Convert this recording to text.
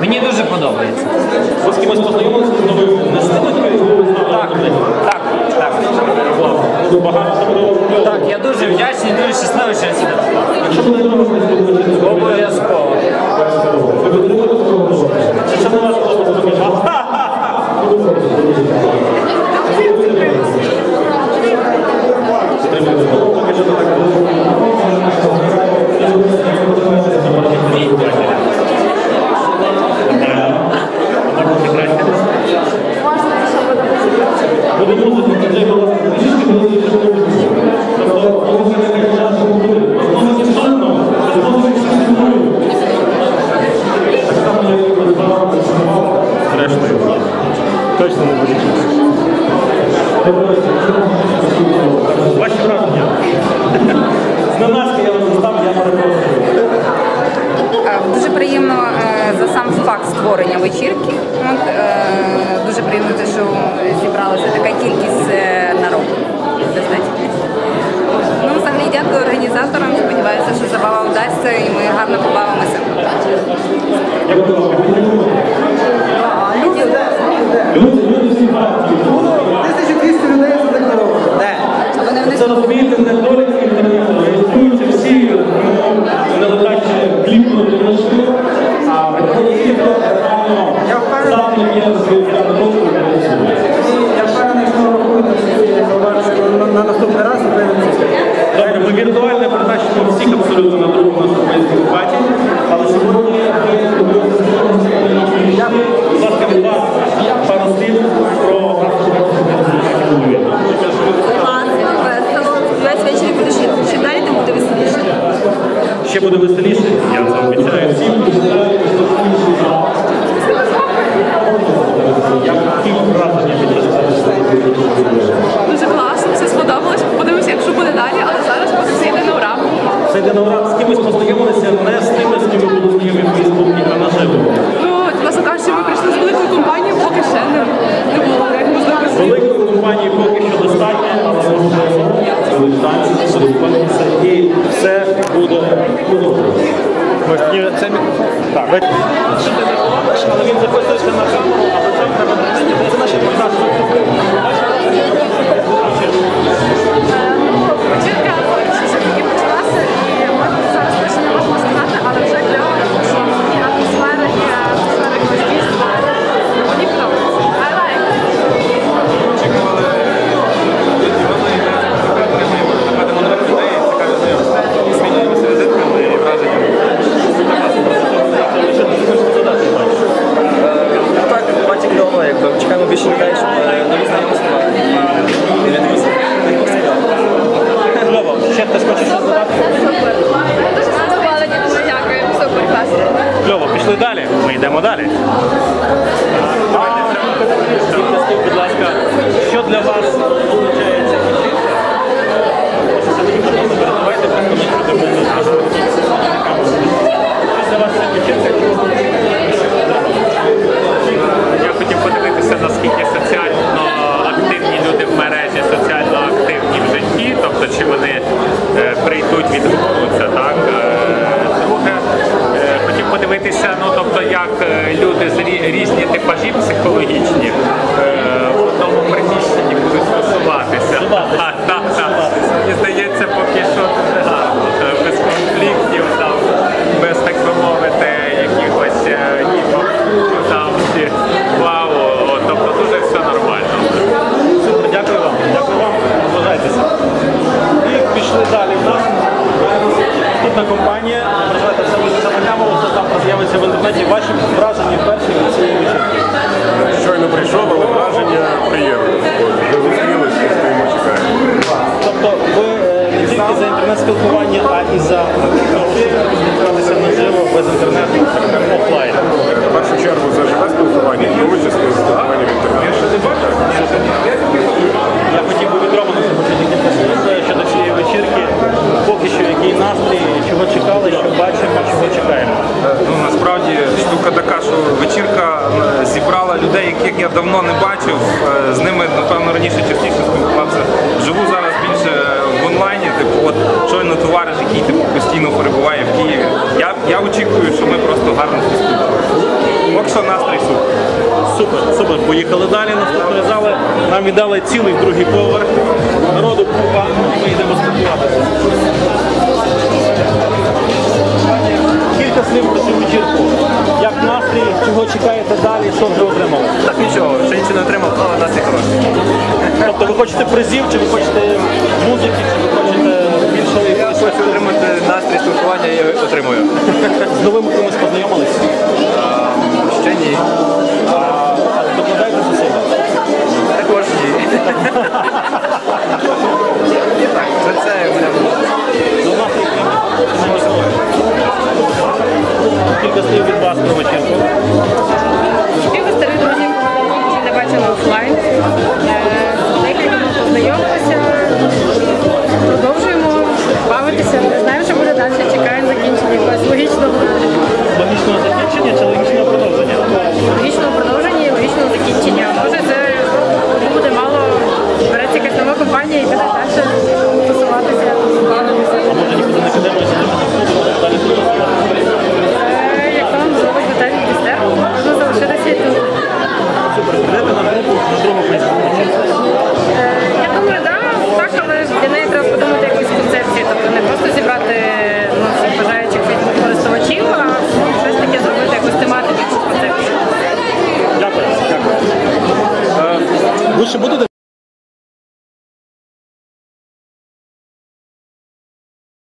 Мені дуже подобається. Ви кимось познайомилися з тобою? Не? Так, так, так. Так, я дуже вдячний, дуже щасливий, що я сюди. Якщо ви не Точно не буде Ваші враження. Зненацька я вам задам, я перепрошую. Дуже приємно е, за сам факт створення вечірки. Е, дуже приємно, те, що зібралася така кількість е, народу. Ну, Взагалі дякую організаторам, сподіваюся, що забава вдасться. наступний раз і дивимося. Добре, ми віртуально передачимо всіх абсолютно на другому наступному паті, але сьогодні будь пару слів про весь вечір буде ще буде веселіше. Ще буде веселіше. Ні, це мікрофон. Так, ви... Але він записується на камеру, але це треба. Це наші подкасти. подивитися, ну тобто, як е, люди з різні типажі психологічні е, в одному приміщенні будуть стосуватися. Мені здається, поки що. Кстати, ваші враження перші від цієї вечірки? Щойно прийшов, але враження приємне. Вже зустрілися, стоїмо чекаємо. Тобто ви е, не тільки за інтернет-спілкування, а і за е, те, що наживо без інтернету. яких я давно не бачив. Е, з ними, напевно, раніше частіше спілкувався. Живу зараз більше в онлайні, типу, от щойно товариш, який типу, постійно перебуває в Києві. Я я очікую, що ми просто гарно Поки що настрій супер. Супер, супер. Поїхали далі, наступної зали. Нам віддали цілий другий поверх. Народу купа, і ми йдемо спілкуватися. Далі, що вже отримали? Так нічого, ще нічого не отримав, але нас є хороший. Тобто ви хочете призів, чи ви хочете музики, чи ви хочете більшої Я хочу отримати настрій спілкування і отримую. з новими кимось познайомились? Ще ні. Докладайте зусилля. Також ні. І так, це це мене До настрій Кілька слів від вас про вечірку. Ще будете